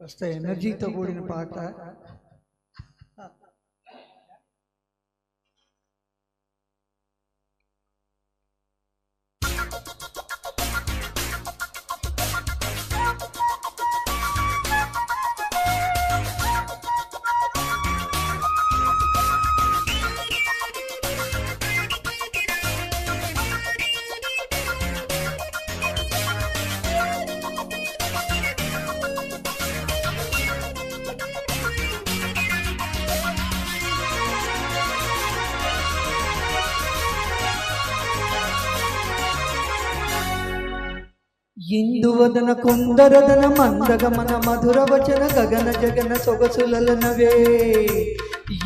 కాస్త ఎనర్జీతో కూడిన పాట. ఇందువదన కుందరదన మందగమన మధుర వచన గగన జగన సొగసులనవే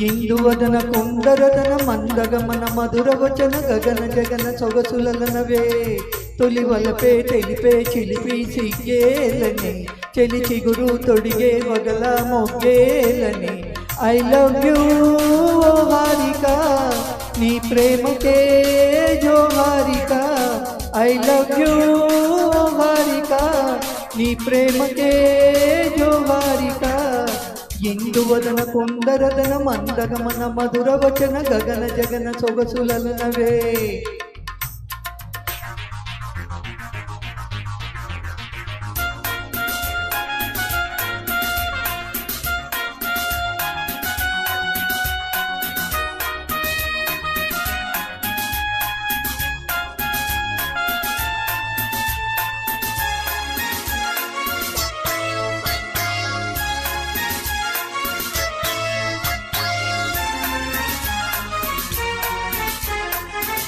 ఇందువదన కుందరదన మందగమన మధుర వచన గగన జగన సొగసులనవే తొలి వలపే తెలిపే చిలిపి సిగ్గేలని చెలి చిగురు తొడిగే వగల మొగ్గేలని. ఐ లవ్ యూ హారిక నీ ప్రేమకే జో హారిక. ఐ లవ్ యూ నీ ప్రేమకే జో హారిక ఎందువదన కొందరదన మందగమన మధుర వచన గగన జగన సొగసులనవే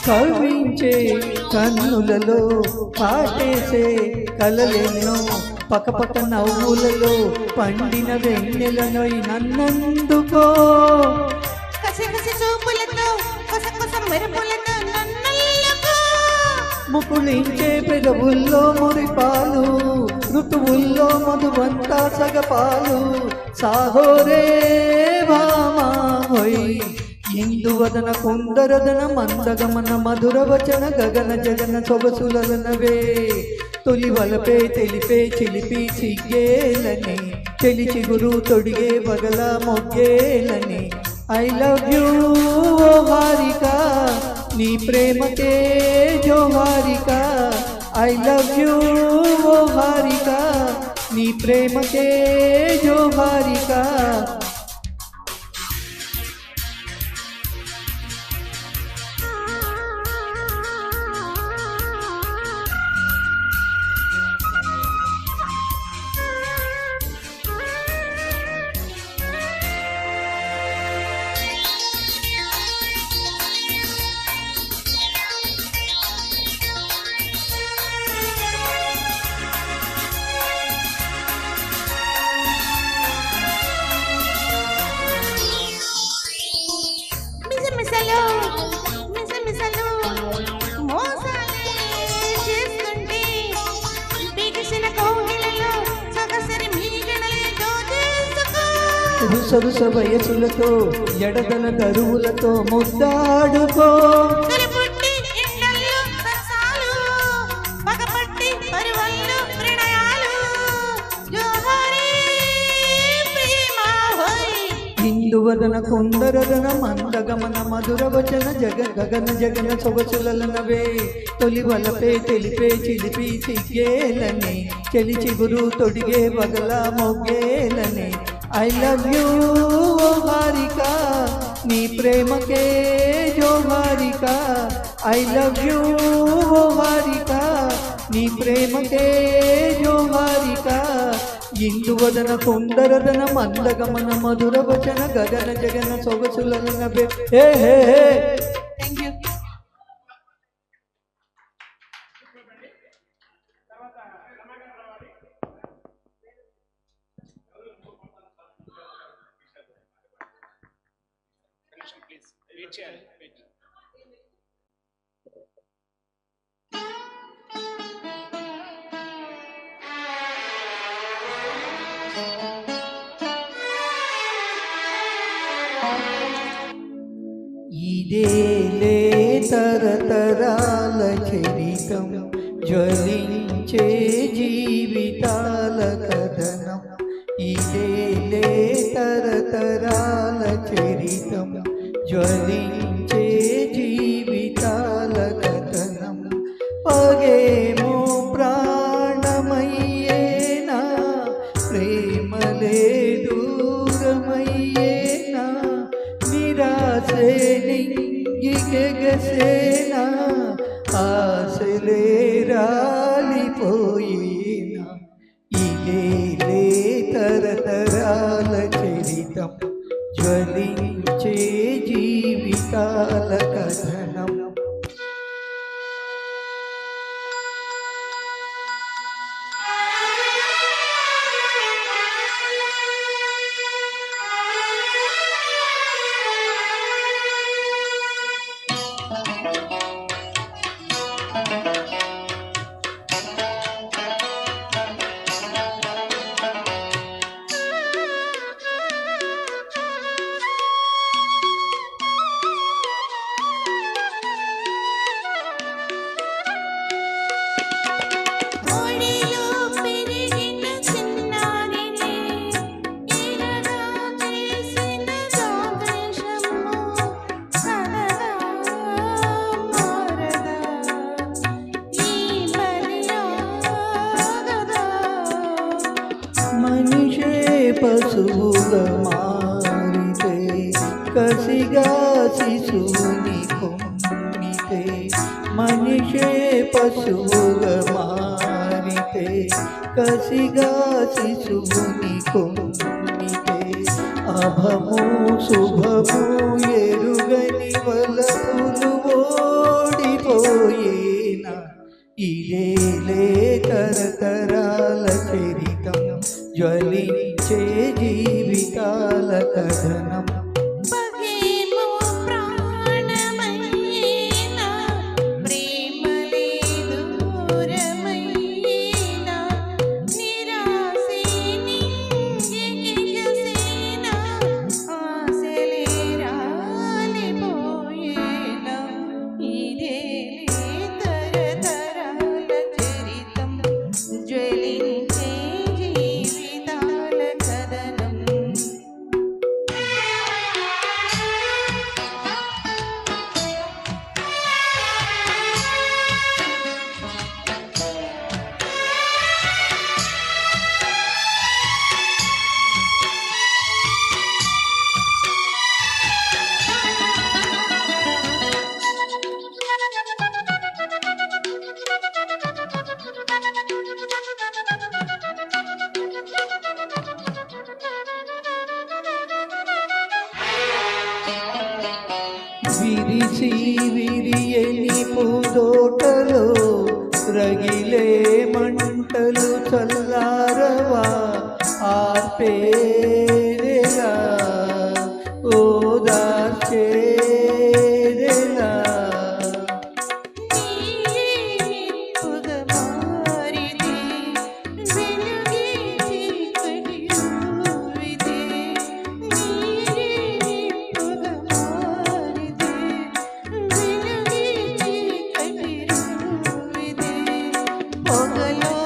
కవించే కన్నులలో పాటేసే కలలెన్నో పకపక నవ్వులలో పండిన వెన్నెలను నన్నందుకో? ముకుళించే పెదవుల్లో మురిపాలు ఋతువుల్లో మధువంతా సగపాలు. సాహోరే భామా హోయ్. ఇందువదన కుందరదన మందగమన మధుర వచన గగన జగన సొగసులనవే తొలి వలపే తెలిపే చిలిపి చిగ్గేలని చెలి చిగురు తొడిగే బగల మొగ్గేలని. ఐ లవ్ యూ హారిక నీ ప్రేమకే జోహారిక ఐ లవ్ యూ హారిక నీ ప్రేమకే జోహారిక రుసరుస వయసులతో ఎడదల దరువులతో ముద్దాడుకో. ఇందువదన కొందరదన మందగమన మధుర వచన జగ గగన జగన సొగసులనవే. తొలి వలపే తెలిపే చిలిపి సిగ్గేలని చెలి చిగురు తొడిగే బగల మొగ్గేలని. ఐ లవ్ యూ ఓ హారిక నీ ప్రేమకే జో హారిక ఐ లవ్ యూ ఓ హారిక నీ ప్రేమకే జో హారిక ఇందువదన కొందరదన మందగమన మధుర వచన గగన జగన సొగసులన హే హే హే. చేయాలి వెయిట్ ఇదేలే తరతరాల చరితం జ్వలించే జ్వలించే జీవితాల కథనం పగేమో ప్రాణమయ్యేనా? ప్రేమలే దూరమయ్యేనా? నిరాశే నింగికెగసేనా ఆశలే రాలిపోయేనా ఇదేలే తరతరాల చరితం. జ్వలించే జీవితాల కసిగా శిశువుని కొమ్మితే మనిషే పశువుగా మారితే కసిగా శిశువుని కొమ్మితే అభము శుభము ఎరుగని వలపులు విరిసి విరియని పూదోటలో రగిలే మంటలు చల్లారవా ఆర్పే चलो